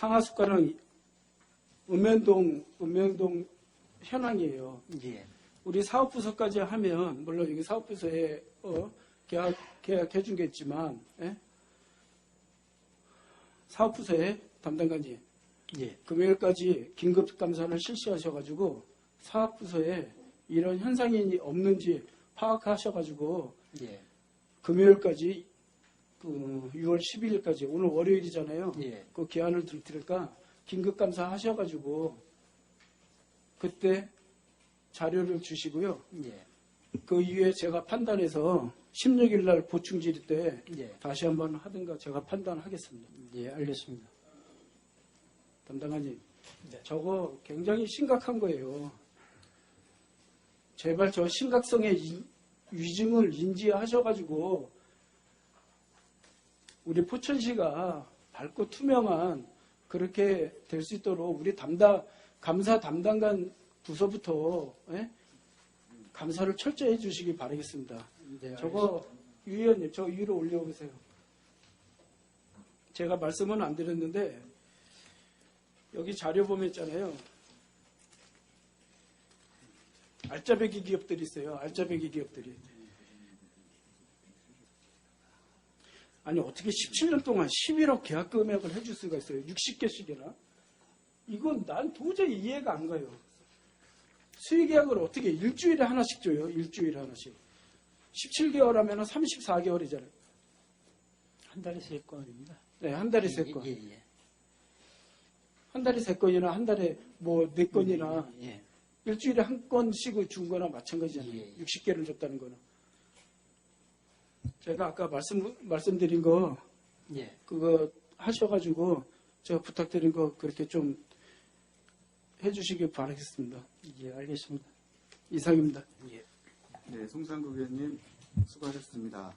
상하숙가랑 읍면동, 읍면동 현황이에요. 예. 우리 사업부서까지 하면, 물론 여기 사업부서에, 어, 계약, 계약해준 게 있지만, 예? 사업부서에 담당관님, 예. 금요일까지 긴급 감사를 실시하셔가지고, 사업부서에 이런 현상이 없는지 파악하셔가지고, 예. 금요일까지, 그 6월 12일까지, 오늘 월요일이잖아요. 예. 그 기한을 들 테니까 긴급 감사 하셔가지고 그때 자료를 주시고요. 예. 그 이후에 제가 판단해서 16일 날 보충 질의 때 예. 다시 한번 하든가 제가 판단하겠습니다. 예, 알겠습니다. 담당관님, 저거 굉장히 심각한 거예요. 제발 저 심각성의 이- 위증을 인지하셔가지고 우리 포천시가 밝고 투명한 그렇게 될 수 있도록 우리 담당 감사 담당관 부서부터 예? 감사를 철저히 해주시기 바라겠습니다. 네, 저거 유 의원님 저 위로 올려보세요. 제가 말씀은 안 드렸는데 여기 자료 보면 있잖아요. 알짜배기 기업들이 있어요. 알짜배기 기업들이. 아니 어떻게 17년 동안 11억 계약 금액을 해줄 수가 있어요. 60개씩이나. 이건 난 도저히 이해가 안 가요. 수의계약을 어떻게 일주일에 하나씩 줘요. 일주일에 하나씩. 17개월 하면 34개월이잖아요. 한 달에 세 건입니다. 네, 한 달에 세 건. 예, 예. 한 달에 세 건이나 한 달에 뭐 네 건이나 예. 일주일에 한 건씩을 준 거나 마찬가지잖아요. 예. 60개를 줬다는 거는. 제가 아까 말씀, 말씀드린 거, 예. 그거 하셔가지고 제가 부탁드린 거 그렇게 좀 해주시길 바라겠습니다. 예, 알겠습니다. 이상입니다. 예. 네, 송상국 의원님 수고하셨습니다.